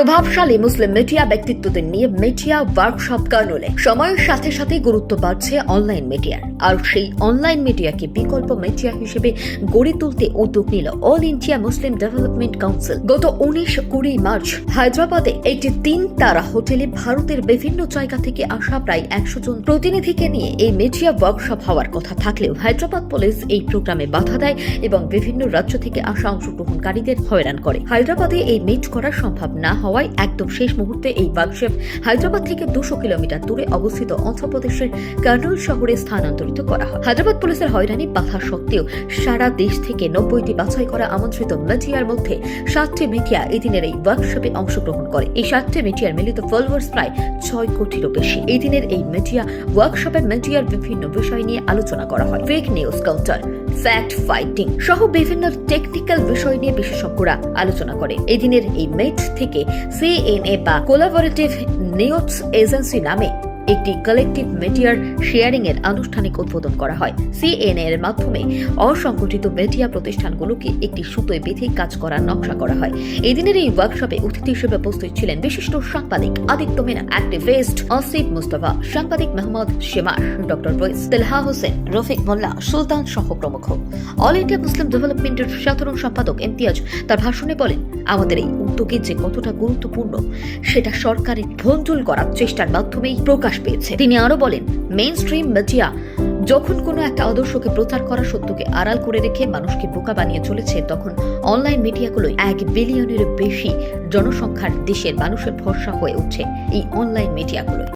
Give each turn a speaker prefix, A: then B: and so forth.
A: প্রভাবশালী মুসলিম মিডিয়া ব্যক্তিত্বদের নিয়ে মিডিয়া ওয়ার্কশপ কার্নলে সময়ের সাথে সাথে গুরুত্ব বাড়ছে অনলাইন মিডিয়ার আর সেই অনলাইন মিডিয়াকে বিকল্প মিডিয়া হিসেবে গড়ে তুলতে উদ্যোগ নিল all India Muslim development council গত উনিশ কুড়ি মার্চ হায়দ্রাবাদে একটি তিন তারা হোটেলে ভারতের বিভিন্ন জায়গা থেকে আসা প্রায় একশো জন প্রতিনিধিকে নিয়ে এই মিডিয়া ওয়ার্কশপ হওয়ার কথা থাকলেও হায়দ্রাবাদ পুলিশ এই প্রোগ্রামে বাধা দেয় এবং বিভিন্ন রাজ্য থেকে আসা অংশগ্রহণকারীদের হয়রান করে। হায়দ্রাবাদে এই মিট করা সম্ভব না হওয়ায় একদম শেষ মুহূর্তে এই ওয়ার্কশপ হায়দ্রাবাদ থেকে দুশো কিলোমিটার দূরে অবস্থিত অন্ধ্রপ্রদেশের কার্নুল শহরে স্থানান্তরিত করা হয়। হায়দ্রাবাদ পুলিশের হয়রানি বাধা সত্ত্বেও সারা দেশ থেকে নব্বইটি বাছাই করা আমন্ত্রিত মিডিয়ার মধ্যে সাতটি মিডিয়া এদিনের এই ওয়ার্কশপে অংশগ্রহণ করে। এই সাতটি মিডিয়ার মিলিত ফলোয়ার্স প্রায় ছয় কোটিরও বেশি। এই দিনের এই মিডিয়া ওয়ার্কশপে মিডিয়ার বিভিন্ন বিষয় নিয়ে আলোচনা করা হয়। Fake news counter fact fighting সহ বিভিন্ন টেকনিক্যাল বিষয় নিয়ে বিশেষজ্ঞরা আলোচনা করে। এদিনের এই মেট থেকে সিএনএ বা কোলাবোরেটিভ নিউজ এজেন্সি নামে একটি কালেকটিভ মিডিয়ার শেয়ারিং এর আনুষ্ঠানিক উদ্বোধন করা হয়। সিএনএ এর মাধ্যমে অসংগঠিত মিডিয়া প্রতিষ্ঠানগুলোকে একটি সুতোয় বেঁধে কাজ করার নকশা করা হয়। এদিনের এই ওয়ার্কশপে অতিথি হিসেবে উপস্থিত ছিলেন বিশিষ্ট সাংবাদিক আদিত্য মেনা অ্যাক্টিভিস্ট আসিফ মুস্তফা, সাংবাদিক মোহাম্মদ শেমার, ডক্টর রইস তেলহা হোসেন, রফিক মোল্লা, সুলতান সহ প্রমুখ। অল ইন্ডিয়া মুসলিম ডেভেলপমেন্টের সাধারণ সম্পাদক ইমতিয়াজ তার ভাষণে বলেন, আমাদের এই উদ্যোগে যে কতটা গুরুত্বপূর্ণ, সেটা সরকারের ভঞ্জুল করার চেষ্টার মাধ্যমেই প্রকাশ পেয়েছে। তিনি আরও বলেন মেইন স্ট্রিম মিডিয়া যখন কোনো একটা আদর্শকে প্রচার করা সত্যকে আড়াল করে রেখে মানুষকে বোকা বানিয়ে চলেছে, তখন অনলাইন মিডিয়াগুলো এক বিলিয়নের বেশি জনসংখ্যার দেশের মানুষের ভরসা হয়ে উঠছে এই অনলাইন মিডিয়াগুলোই